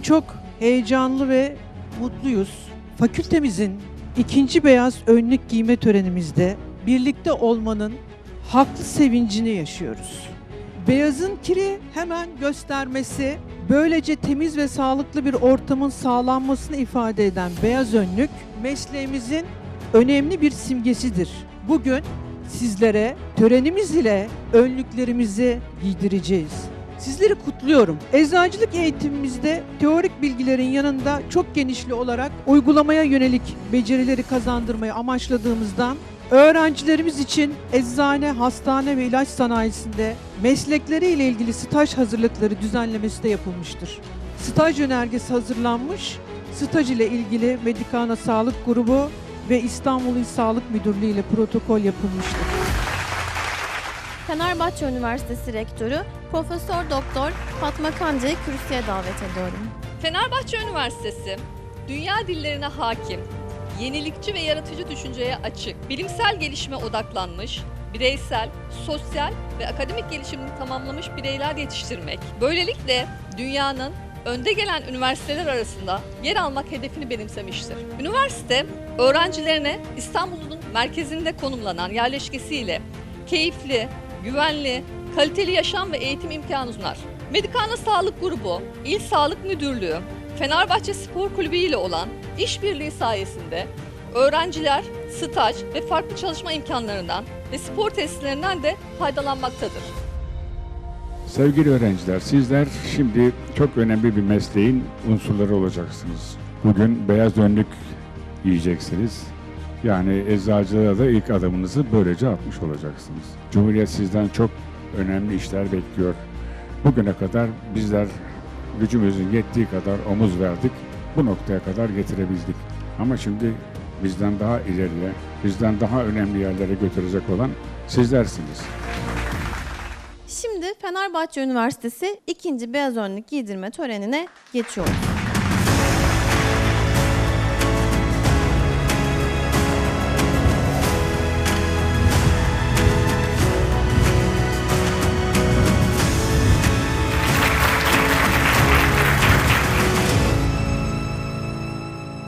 çok heyecanlı ve mutluyuz. Fakültemizin ikinci beyaz önlük giyme törenimizde birlikte olmanın haklı sevincini yaşıyoruz. Beyazın kiri hemen göstermesi, böylece temiz ve sağlıklı bir ortamın sağlanmasını ifade eden beyaz önlük mesleğimizin önemli bir simgesidir. Bugün sizlere törenimiz ile önlüklerimizi giydireceğiz. Sizleri kutluyorum. Eczacılık eğitimimizde teorik bilgilerin yanında çok genişli olarak uygulamaya yönelik becerileri kazandırmayı amaçladığımızdan öğrencilerimiz için eczane, hastane ve ilaç sanayisinde meslekleriyle ilgili staj hazırlıkları düzenlemesi de yapılmıştır. Staj önergesi hazırlanmış, staj ile ilgili Medikana Sağlık Grubu ve İstanbul İl Sağlık Müdürlüğü ile protokol yapılmıştır. Fenerbahçe Üniversitesi Rektörü Profesör Doktor Fatma Kanca'yı kürsüye davet ediyorum. Fenerbahçe Üniversitesi, dünya dillerine hakim, yenilikçi ve yaratıcı düşünceye açık, bilimsel gelişime odaklanmış, bireysel, sosyal ve akademik gelişimini tamamlamış bireyler yetiştirmek, böylelikle dünyanın önde gelen üniversiteler arasında yer almak hedefini benimsemiştir. Üniversite, öğrencilerine İstanbul'un merkezinde konumlanan yerleşkesiyle keyifli, güvenli, kaliteli yaşam ve eğitim imkanı sunar. Medikana Sağlık Grubu, İl Sağlık Müdürlüğü, Fenerbahçe Spor Kulübü ile olan işbirliği sayesinde öğrenciler staj ve farklı çalışma imkanlarından ve spor tesislerinden de faydalanmaktadır. Sevgili öğrenciler, sizler şimdi çok önemli bir mesleğin unsurları olacaksınız. Bugün beyaz önlük giyeceksiniz. Yani eczacılığa da ilk adımınızı böylece atmış olacaksınız. Cumhuriyet sizden çok önemli işler bekliyor. Bugüne kadar bizler gücümüzün yettiği kadar omuz verdik. Bu noktaya kadar getirebildik. Ama şimdi bizden daha ileriye, bizden daha önemli yerlere götürecek olan sizlersiniz. Şimdi Fenerbahçe Üniversitesi ikinci beyaz önlük giydirme törenine geçiyoruz.